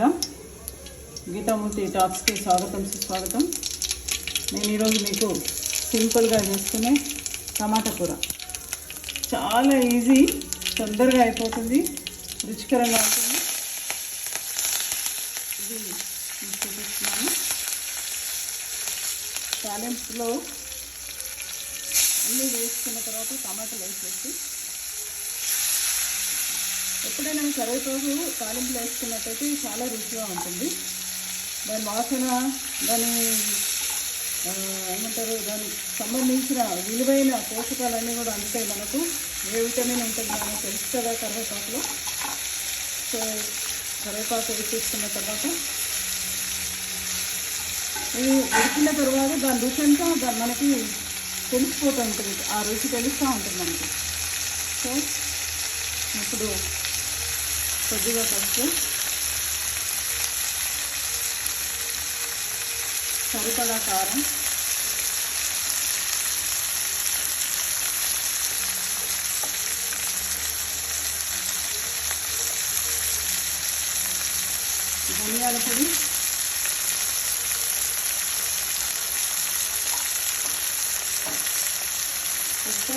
గీతామూర్తి టాప్స్కి స్వాగతం సుస్వాగతం. నేను ఈరోజు మీకు సింపుల్గా చేసుకునే టమాటా కూర. చాలా ఈజీ తొందరగా అయిపోతుంది రుచికరంగా ఉంటుంది. ఇది చూపిస్తున్నాను. టాలెంట్స్లో అన్నీ వేసుకున్న తర్వాత టమాటాలు వేసేసి ఎప్పుడైనా కరివేపాకు తాలింపులు వేసుకున్నట్టయితే చాలా రుచిగా ఉంటుంది. దాని వాసన దాని ఏమంటారు దానికి సంబంధించిన విలువైన పోషకాలన్నీ కూడా అందుతాయి మనకు. ఏ విటమిన్ ఉంటుంది మనకు తెలుసు కదా కరివేపాకులో. సో కరివేపాకు వేసేసుకున్న తర్వాత ఇది ఉడికిన తర్వాత దాని రుచి అంతా దాని మనకి తెలిసిపోతూ ఉంటుంది. ఆ రుచి తెలుస్తూ ఉంటుంది మనకి. సో ఇప్పుడు కొద్దిగా పసుపు సరిపడా కారం ధనియాల పొడి ఉప్పు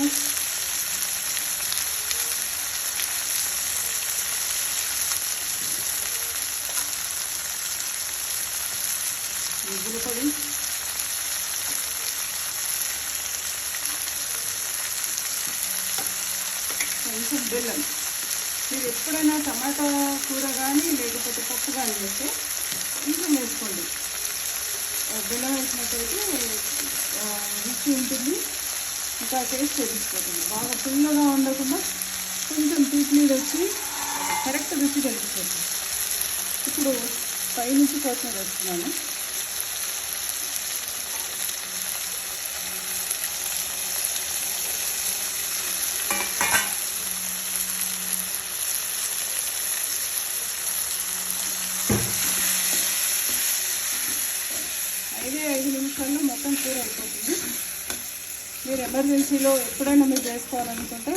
నువ్వుల పొడి కొంచెం బెల్లం మీరు ఎప్పుడైనా టమాటా కూర కానీ లేకపోతే పప్పు కానీ వేస్తే కొంచెం వేసుకోండి. బెల్లం వేసినట్టయితే రుచి ఉంటుంది. ఇంకా టేస్ట్ తెలిసిపోతుంది బాగా పుల్లగా ఉండకుండా కొంచెం తీపి నీరు వచ్చి కరెక్ట్ రుచి కనిపిస్తుంది. ఇప్పుడు పైనుంచి కొత్తిమీర వేస్తున్నాను. నిమిషాల్లో మొత్తం కూర అయిపోతుంది. మీరు ఎమర్జెన్సీలో ఎప్పుడైనా మీరు చేసుకోవాలనుకుంటే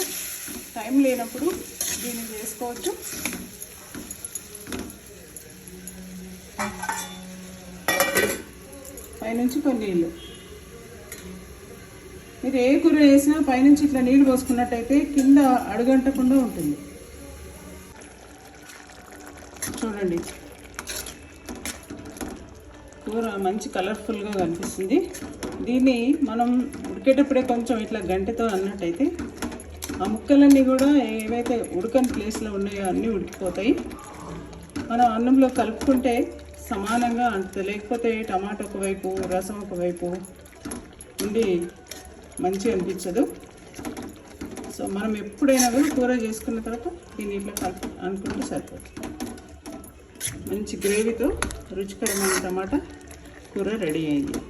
టైం లేనప్పుడు దీన్ని చేసుకోవచ్చు. పైనుంచి కొన్ని నీళ్ళు. మీరు ఏ కూర వేసినా పైనుంచి ఇట్లా నీళ్ళు పోసుకున్నట్టయితే కింద అడుగంటకుండా ఉంటుంది. చూడండి. కూర మంచి కలర్ఫుల్గా కనిపిస్తుంది. దీన్ని మనం ఉడికేటప్పుడే కొంచెం ఇట్లా గంటతో అన్నట్టయితే ఆ ముక్కలన్నీ కూడా ఏవైతే ఉడకని ప్లేస్లో ఉన్నాయో అన్నీ ఉడికిపోతాయి. మనం అన్నంలో కలుపుకుంటే సమానంగా అంటుంది లేకపోతే టమాటా ఒకవైపు రసం ఒకవైపు ఉండి మంచిగా అనిపించదు. సో మనం ఎప్పుడైనా కూడా కూర చేసుకున్న తర్వాత దీన్ని ఇట్లా కలుపు అనుకుంటే సరిపోతుంది. మంచి గ్రేవీతో రుచికరమైన టమాటా కూర రెడీ అయింది.